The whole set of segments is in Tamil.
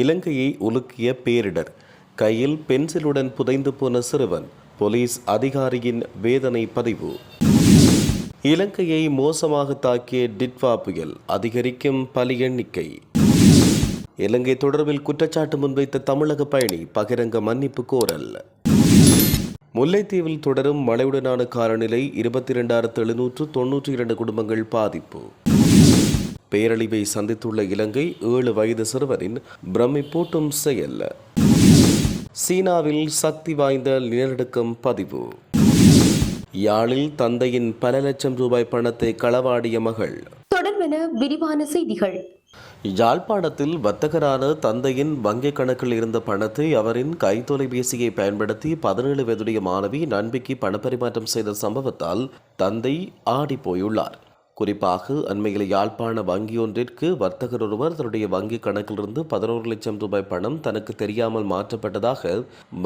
இலங்கையை உலுக்கிய பேரிடர். கையில் பென்சிலுடன் புதைந்து போன சிறுவன் போலீஸ் அதிகாரியின் வேதனை பதிவு. இலங்கையை மோசமாக தாக்கிய டிட்வா புயல் அதிகரிக்கும் பலி எண்ணிக்கை. இலங்கை தொடர்பில் குற்றச்சாட்டு முன்வைத்த தமிழக பயணி பகிரங்க மன்னிப்பு கோரல். முல்லைத்தீவில் தொடரும் மழையுடனான காலநிலை இருபத்தி இரண்டாயிரத்து எழுநூற்று தொன்னூற்றி இரண்டு குடும்பங்கள் பாதிப்பு. பேரழிவை சந்தித்துள்ள இலங்கை ஏழு வயது சிறுவரின் பிரமிப்பூட்டும் செயல். சீனாவில் சக்தி வாய்ந்த நிலநடுக்கம் பதிவு. யாழில் தந்தையின் பல லட்சம் ரூபாய் பணத்தை களவாடிய மகள். தொடர்பென விரிவான செய்திகள். யாழ்ப்பாணத்தில் வர்த்தகரான தந்தையின் வங்கிக் கணக்கில் இருந்த பணத்தை அவரின் கைத்தொலைபேசியை பயன்படுத்தி பதினேழு வயதுடைய மாணவி நண்பிக்கு பணப்பரிமாற்றம் செய்த சம்பவத்தால் தந்தை ஆடி போயுள்ளார் குறிப்பாக அண்மையில் யாழ்ப்பாண வங்கியொன்றிற்கு வர்த்தகர் ஒருவர் தன்னுடைய வங்கி கணக்கிலிருந்து பதினோரு லட்சம் ரூபாய் பணம் தனக்கு தெரியாமல் மாற்றப்பட்டதாக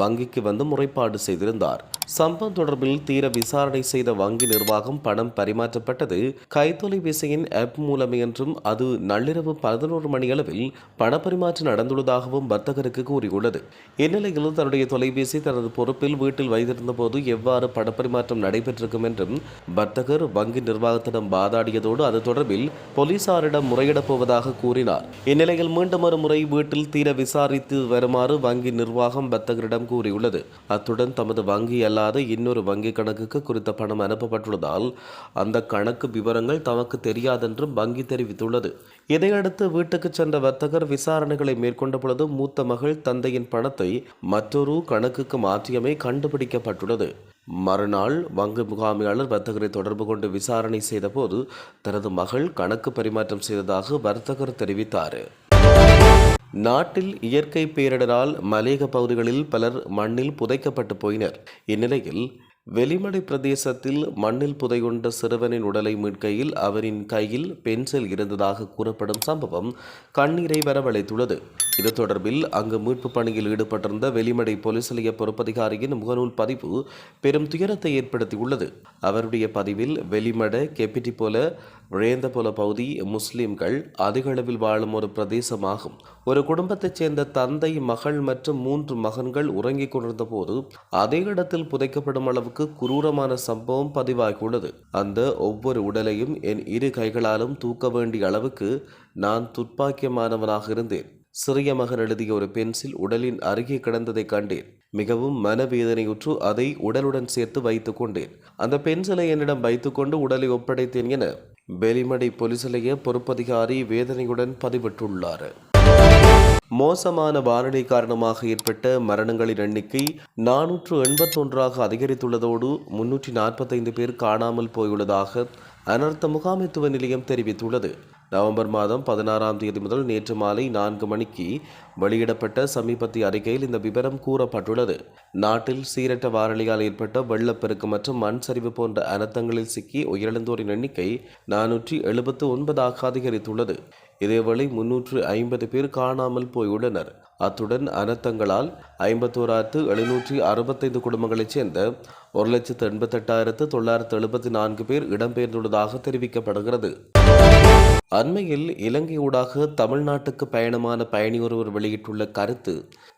வங்கிக்கு வந்து முறைப்பாடு செய்திருந்தார். சம்பவம் தொடர்பில் தீர விசாரணை செய்த வங்கி நிர்வாகம் பணம் பரிமாற்றப்பட்டது. கைத்தொலைபேசியின் ஆப் மூலம் என்றும் அது நள்ளிரவு பதினோரு மணியளவில் பணப்பரிமாற்றம் நடந்துள்ளதாகவும் வர்த்தகருக்கு கூறியுள்ளது. இந்நிலையில் தன்னுடைய தொலைபேசி தனது பொறுப்பில் வீட்டில் வைத்திருந்த போது எவ்வாறு பணப்பரிமாற்றம் நடைபெற்றிருக்கும் என்றும் வர்த்தகர் வங்கி நிர்வாகத்திடம் வாதாடியதோடு அது தொடர்பில் போலீசாரிடம் முறையிடப் போவதாக கூறினார். இந்நிலையில் மீண்டும் ஒரு முறை வீட்டில் தீர விசாரித்து வருமாறு வங்கி நிர்வாகம் வர்த்தகரிடம் கூறியுள்ளது. அத்துடன் தமது வங்கி அல்லாத இன்னொரு வங்கி கணக்குக்கு குறித்த பணம் அனுப்பப்பட்டுள்ளதால் அந்த கணக்கு விவரங்கள் தமக்கு தெரியாதென்றும் வங்கி தெரிவித்துள்ளது. இதையடுத்து வீட்டுக்கு சென்ற வர்த்தகர் விசாரணைகளை மேற்கொண்ட பொழுது மூத்த மகள் தந்தையின் பணத்தை மற்றொரு கணக்குக்கு மாற்றியமை கண்டுபிடிக்கப்பட்டுள்ளது. மறுநாள் வங்கி முகாமையாளர் வர்த்தகரை தொடர்பு கொண்டு விசாரணை செய்தபோது தனது மகள் கணக்கு பரிமாற்றம் செய்ததாக வர்த்தகர் தெரிவித்தார். நாட்டில் இயற்கை பேரிடரால் மலேக பகுதிகளில் பலர் மண்ணில் புதைக்கப்பட்டு போயினர். இந்நிலையில் வெளிமடை பிரதேசத்தில் மண்ணில் புதையுண்ட சிறுவனின் உடலை மீட்கையில் அவரின் கையில் பென்சில் இருந்ததாக கூறப்படும் சம்பவம் கண்ணீரை வரவழைத்துள்ளது. இது தொடர்பில் அங்கு மீட்பு பணியில் ஈடுபட்டிருந்த வெளிமடை போலீஸ் நிலைய பொறுப்பதிகாரியின் முகநூல் பதிவு பெரும் துயரத்தை ஏற்படுத்தியுள்ளது. அவருடைய பதிவில் வெளிமட கெப்பிட்டி போல ரேந்தபுல பகுதி முஸ்லிம்கள் அதிக அளவில் வாழும் ஒரு பிரதேசமாகும். ஒரு குடும்பத்தைச் சேர்ந்த தந்தை மகள் மற்றும் மூன்று மகன்கள் உறங்கிக் கொண்டிருந்த போது அதே இடத்தில் புதைக்கப்படும் அளவுக்கு குரூரமான சம்பவம் பதிவாகியுள்ளது. அந்த ஒவ்வொரு உடலையும் என் இரு கைகளாலும் தூக்க வேண்டிய அளவுக்கு நான் துப்பாக்கியமானவனாக இருந்தேன். சிறிய மகன் எழுதிய ஒரு பென்சில் உடலின் அருகே கிடந்ததை கண்டேன். மிகவும் மனவேதனையுற்று அதை உடலுடன் சேர்த்து வைத்துக் கொண்டேன். அந்த பென்சிலை என்னிடம் வைத்துக்கொண்டு உடலை ஒப்படைத்தேன் என வெளிமடை போலீஸ் நிலைய பொறுப்பதிகாரி வேதனையுடன் பதிவிட்டுள்ளார். மோசமான வானிலை காரணமாக ஏற்பட்ட மரணங்களின் எண்ணிக்கை நானூற்று எண்பத்தொன்றாக அதிகரித்துள்ளதோடு முன்னூற்றி நாற்பத்தைந்து பேர் காணாமல் போயுள்ளதாக அனர்த்த முகாமைத்துவ நிலையம் தெரிவித்துள்ளது. நவம்பர் மாதம் பதினாறாம் தேதி முதல் நேற்று மாலை நான்கு மணிக்கு வெளியிடப்பட்ட சமீபத்திய அறிக்கையில் இந்த விவரம் கூறப்பட்டுள்ளது. நாட்டில் சீரற்ற வாரளியால் ஏற்பட்ட வெள்ளப்பெருக்கு மற்றும் மண் சரிவு போன்ற அனர்த்தங்களில் சிக்கி உயிரிழந்தோரின் எண்ணிக்கை நானூற்றி எழுபத்து ஒன்பதாக அதிகரித்துள்ளது. இதேவேளை முன்னூற்று ஐம்பது பேர் காணாமல் போயுள்ளனர். அத்துடன் அனர்த்தங்களால் ஐம்பத்தோராயிரத்து எழுநூற்றி அறுபத்தைந்து குடும்பங்களைச் சேர்ந்த ஒரு லட்சத்து எண்பத்தெட்டாயிரத்து தொள்ளாயிரத்து எழுபத்தி நான்கு பேர் இடம்பெயர்ந்துள்ளதாக தெரிவிக்கப்படுகிறது. அண்மையில் இலங்கை ஊடாக தமிழ்நாட்டுக்கு பயணமான பயணி ஒருவர் வெளியிட்டுள்ள கருத்து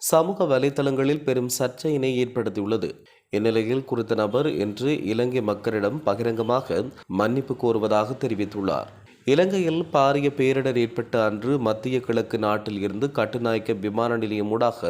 சமூக வலைதளங்களில் பெரும் சர்ச்சையினை ஏற்படுத்தியுள்ளது. இந்நிலையில் குறித்த நபர் இன்று இலங்கை மக்களிடம் பகிரங்கமாக மன்னிப்பு கோருவதாக தெரிவித்துள்ளார். இலங்கையில் பாரிய பேரிடர் ஏற்பட்ட அன்று மத்திய கிழக்கு நாட்டில் இருந்து கட்டுநாயக்க விமான நிலையம் ஊடாக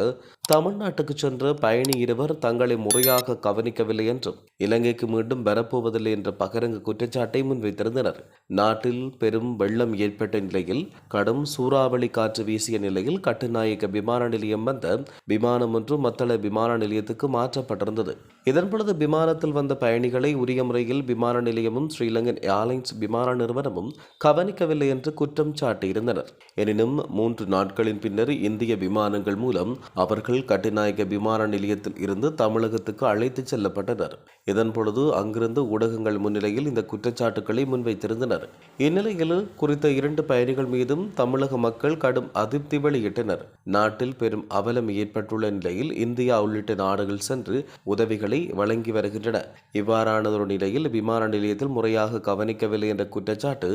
தமிழ்நாட்டுக்கு சென்ற பயணி இருவர் தங்களை முறையாக கவனிக்கவில்லை என்றும் இலங்கைக்கு மீண்டும் வரப்போவதில்லை என்ற பகரங்க குற்றச்சாட்டை முன்வைத்திருந்தனர். நாட்டில் பெரும் வெள்ளம் ஏற்பட்ட நிலையில் கடும் சூறாவளி காற்று வீசிய நிலையில் கட்டுநாயக்க விமான நிலையம் வந்த விமானம் ஒன்று மத்தள விமான நிலையத்துக்கு மாற்றப்பட்டிருந்தது. இதன் பொழுது விமானத்தில் வந்த பயணிகளை உரிய முறையில் விமான நிலையமும் ஸ்ரீலங்கன் ஏர்லைன்ஸ் விமான நிறுவனமும் கவனிக்கவில்லை என்று குற்றம் சாட்டியிருந்தனர். எனினும் மூன்று நாட்களின் பின்னர் இந்திய விமானங்கள் மூலம் அவர்கள் கட்டுநாயக்க விமான நிலையத்தில் இருந்து தமிழகத்துக்கு அழைத்துச் செல்லப்பட்டனர். இதன் பொழுது அங்கிருந்து ஊடகங்கள் முன்னிலையில் இந்த குற்றச்சாட்டுக்களை முன்வைத்திருந்தனர். இந்நிலையில் குறித்த இரண்டு பயணிகள் மீதும் தமிழக மக்கள் கடும் அதிருப்தி வெளியிட்டனர். நாட்டில் பெரும் அவலம் ஏற்பட்டுள்ள நிலையில் இந்தியா உள்ளிட்ட நாடுகள் சென்று உதவிகளை வழங்கி வருகின்றன. இவ்வாறானதொரு நிலையில் விமான நிலையத்தில் முறையாக கவனிக்கவில்லை என்ற குற்றச்சாட்டு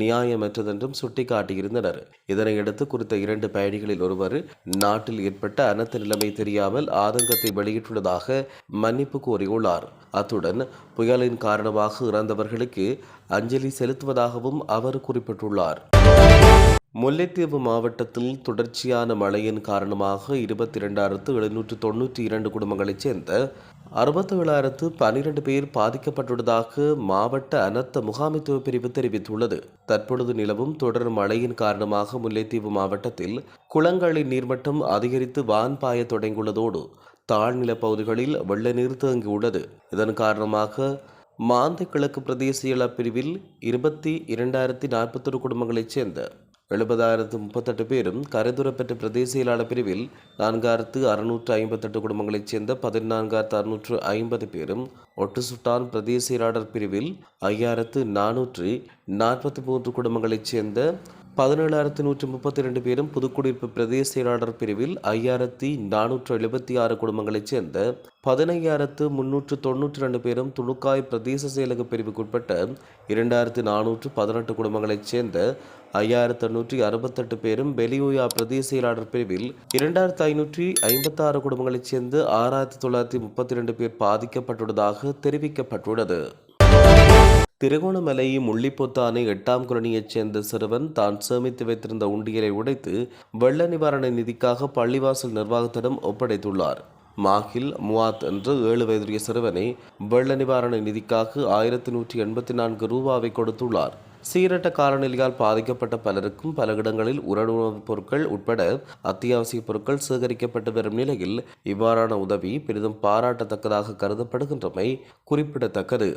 நியாயமற்றதென்றும் சுட்டிக்காட்டியிருந்தனர். இதனையடுத்து குறித்த இரண்டு பயணிகளில் ஒருவர் நாட்டில் ஏற்பட்ட அனர்த்த நிலைமை தெரியாமல் ஆதங்கத்தை வெளியிட்டுள்ளதாக மன்னிப்பு கோரியுள்ளார். அத்துடன் புயலின் காரணமாக இறந்தவர்களுக்கு அஞ்சலி செலுத்துவதாகவும் அவர் குறிப்பிட்டுள்ளார். முல்லைத்தீவு மாவட்டத்தில் தொடர்ச்சியான மழையின் காரணமாக இருபத்தி இரண்டாயிரத்து எழுநூற்று தொன்னூற்றி இரண்டு குடும்பங்களைச் சேர்ந்த அறுபத்தேழாயிரத்து பனிரெண்டு பேர் பாதிக்கப்பட்டுள்ளதாக மாவட்ட அனர்த்த முகாமைத்துவ பிரிவு தெரிவித்துள்ளது. தற்பொழுது நிலவும் தொடர் மழையின் காரணமாக முல்லைத்தீவு மாவட்டத்தில் குளங்களின் நீர்மட்டம் அதிகரித்து வான் பாய தொடங்கியுள்ளதோடு தாழ்நில பகுதிகளில் வெள்ள நீர் தேங்கியுள்ளது. இதன் காரணமாக மாந்தை கிழக்கு பிரதேசியல பிரிவில் இருபத்தி இரண்டாயிரத்தி நாற்பத்தொரு குடும்பங்களைச் சேர்ந்த எழுபதாயிரத்து முப்பத்தெட்டு பேரும் கரைதுரப்பெற்ற பிரதேச செயலாளர் பிரிவில் நான்காயிரத்து அறுநூற்று ஐம்பத்தெட்டு குடும்பங்களைச் சேர்ந்த பதினான்காயிரத்து அறுநூற்று ஐம்பது பேரும் ஒட்டுசுட்டான் பிரதேச செயலாளர் பிரிவில் ஐயாயிரத்து நானூற்று நாற்பத்தி மூன்று குடும்பங்களைச் சேர்ந்த பதினேழாயிரத்து நூற்றி முப்பத்தி ரெண்டு பேரும் புதுக்குடியிருப்பு பிரதேச செயலாளர் பிரிவில் ஐயாயிரத்தி நானூற்று எழுபத்தி ஆறு குடும்பங்களைச் சேர்ந்த பதினையாயிரத்து முன்னூற்று தொன்னூற்றி ரெண்டு பேரும் துணுக்காய் பிரதேச செயலக பிரிவுக்குட்பட்ட இரண்டாயிரத்து நானூற்று பதினெட்டு குடும்பங்களைச் சேர்ந்த ஐயாயிரத்து எண்ணூற்றி அறுபத்தெட்டு பேரும் பெலியோயா பிரதேச செயலாளர் பிரிவில் இரண்டாயிரத்து ஐநூற்றி ஐம்பத்தாறு குடும்பங்களைச் சேர்ந்து ஆறாயிரத்தி தொள்ளாயிரத்தி முப்பத்தி ரெண்டு பேர் பாதிக்கப்பட்டுள்ளதாக தெரிவிக்கப்பட்டுள்ளது. திருகோணமலை முள்ளிப்பொத்தானை எட்டாம் குரணியைச் சேர்ந்த சிறுவன் தான் சேமித்து வைத்திருந்த உண்டியலை உடைத்து வெள்ள நிவாரண நிதிக்காக பள்ளிவாசல் நிர்வாகத்திடம் ஒப்படைத்துள்ளார். மாகில் முவாத் என்ற ஏழு வயதுடைய சிறுவனை வெள்ள நிவாரண நிதிக்காக ஆயிரத்தி நூற்றி எண்பத்தி நான்கு ரூபாவை கொடுத்துள்ளார். சீரட்ட காலநிலையால் பாதிக்கப்பட்ட பலருக்கும் பல இடங்களில் உணவுப் பொருட்கள் உட்பட அத்தியாவசிய பொருட்கள் சேகரிக்கப்பட்டு வரும் நிலையில் இவ்வாறான உதவி பெரிதும் பாராட்டத்தக்கதாக கருதப்படுகின்றமை குறிப்பிடத்தக்கது.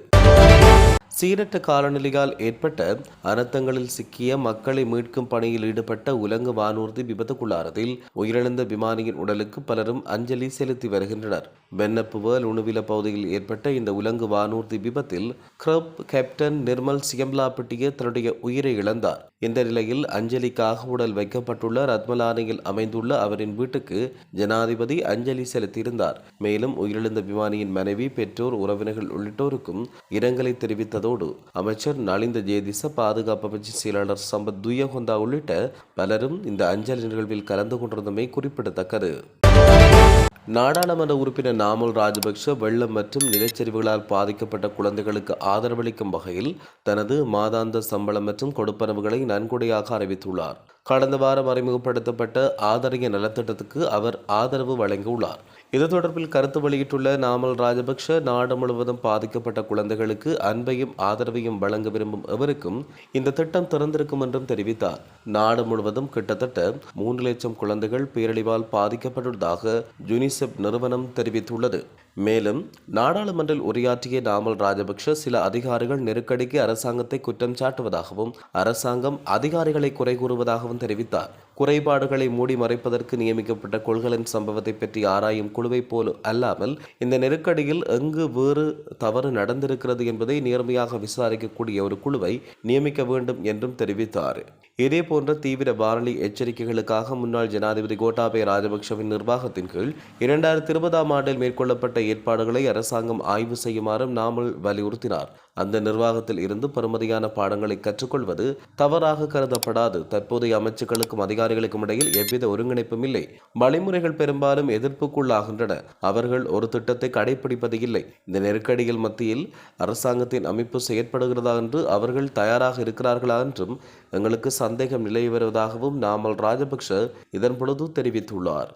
சீரற்ற காலநிலையால் ஏற்பட்ட அனர்த்தங்களில் சிக்கிய மக்களை மீட்கும் பணியில் ஈடுபட்ட உலங்கு வானூர்தி விபத்துக்குள்ளானதில் உயிரிழந்த விமானியின் உடலுக்கு பலரும் அஞ்சலி செலுத்தி வருகின்றனர். வெண்ணப்புவல் உணுவில பகுதியில் ஏற்பட்ட இந்த உலங்கு வானூர்தி விபத்தில் கிரப் கேப்டன் நிர்மல் சியம்லாப்பட்டிய தன்னுடைய உயிரை இழந்தார். இந்த நிலையில் அஞ்சலிக்காக உடல் வைக்கப்பட்டுள்ள ரத்மலானையில் அமைந்துள்ள அவரின் வீட்டுக்கு ஜனாதிபதி அஞ்சலி செலுத்தியிருந்தார். மேலும் உயிரிழந்த விமானியின் மனைவி பெற்றோர் உறவினர்கள் உள்ளிட்டோருக்கும் இரங்கலை தெரிவித்தது தெரிவித்ததோடு அமைச்சர் நலிந்த ஜேதிச பாதுகாப்பு அமைச்சு செயலாளர் சம்பத் துயகொந்தா உள்ளிட்ட பலரும் இந்த அஞ்சலி நிகழ்வில் கலந்து கொண்டிருந்தமை குறிப்பிடத்தக்கது. நாடாளுமன்ற உறுப்பினர் நாமல் ராஜபக்ஷ வெள்ளம் மற்றும் நிலச்சரிவுகளால் பாதிக்கப்பட்ட குழந்தைகளுக்கு ஆதரவளிக்கும் வகையில் தனது மாதாந்த சம்பளம் மற்றும் கொடுப்பனவுகளை நன்கொடையாக அறிவித்துள்ளார். கடந்த வாரம் அறிமுகப்படுத்தப்பட்ட ஆதரிய நலத்திட்டத்துக்கு அவர் ஆதரவு வழங்கியுள்ளார். இது தொடர்பில் கருத்து வெளியிட்டுள்ள நாமல் ராஜபக்ஷ நாடு முழுவதும் பாதிக்கப்பட்ட குழந்தைகளுக்கு அன்பையும் ஆதரவையும் வழங்க விரும்பும் எவருக்கும் இந்த திட்டம் திறந்திருக்கும் என்றும் தெரிவித்தார். நாடு முழுவதும் கிட்டத்தட்ட மூன்று லட்சம் குழந்தைகள் பேரழிவால் பாதிக்கப்பட்டுள்ளதாக யுனிசெப் நிறுவனம் தெரிவித்துள்ளது. மேலும் நாடாளுமன்றில் உரையாற்றிய நாமல் ராஜபக்ஷ சில அதிகாரிகள் நெருக்கடிக்கு அரசாங்கத்தை குற்றம் சாட்டுவதாகவும் அரசாங்கம் அதிகாரிகளை குறை கூறுவதாகவும் தெரிவித்தார். குறைபாடுகளை மூடி மறைப்பதற்கு நியமிக்கப்பட்ட கொள்கலன் சம்பவத்தை பற்றி ஆராயும் குழுவை போல அல்லாமல் இந்த நெருக்கடியில் எங்கு வேறு தவறு நடந்திருக்கிறது என்பதை நேர்மையாக விசாரிக்கக்கூடிய ஒரு குழுவை நியமிக்க வேண்டும் என்றும் தெரிவித்தார். இதே போன்ற தீவிர வானொலி எச்சரிக்கைகளுக்காக முன்னாள் ஜனாதிபதி கோட்டாபய ராஜபக்ஷவின் நிர்வாகத்தின் கீழ் இரண்டாயிரத்தி இருபதாம் ஆண்டில் மேற்கொள்ளப்பட்ட ஏற்பாடுகளை அரசாங்கம் ஆய்வு செய்யுமாறும் நாமல் வலியுறுத்தினார். அந்த நிர்வாகத்தில் இருந்து பெறுமதியான பாடங்களை கற்றுக்கொள்வது தவறாக கருதப்படாது. தற்போதைய அமைச்சுக்களுக்கும் அதிகாரிகளுக்கும் இடையில் எவ்வித ஒருங்கிணைப்பும் இல்லை. வழிமுறைகள் பெரும்பாலும் எதிர்ப்புக்குள்ளாகின்றன. அவர்கள் ஒரு திட்டத்தை கடைபிடிப்பது இல்லை. இந்த நெருக்கடியில் மத்தியில் அரசாங்கத்தின் அமைப்பு செயற்படுகிறதா என்று அவர்கள் தயாராக இருக்கிறார்களா என்றும் எங்களுக்கு சந்தேகம் நிலவி வருவதாகவும் நாமல் ராஜபக்ஷ இதன் பொழுது தெரிவித்துள்ளார்.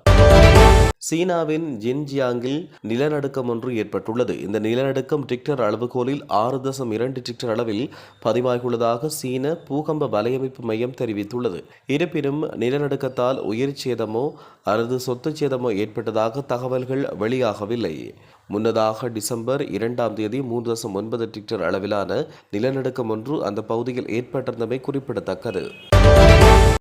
சீனாவின் ஜின்ஜியாங்கில் நிலநடுக்கம் ஒன்று ஏற்பட்டுள்ளது. இந்த நிலநடுக்கம் டிக்டர் அளவுகோலில் ஆறு தசம் இரண்டு டிக்டர் அளவில் பதிவாகியுள்ளதாக சீன பூகம்ப வலையமைப்பு மையம் தெரிவித்துள்ளது. இருப்பினும் நிலநடுக்கத்தால் உயிர் சேதமோ அல்லது சொத்து சேதமோ ஏற்பட்டதாக தகவல்கள் வெளியாகவில்லை. முன்னதாக டிசம்பர் இரண்டாம் தேதி மூன்று தசம் ஒன்பது டிக்டர் அளவிலான நிலநடுக்கம் ஒன்று அந்த பகுதியில் ஏற்பட்டிருந்தமை குறிப்பிடத்தக்கது.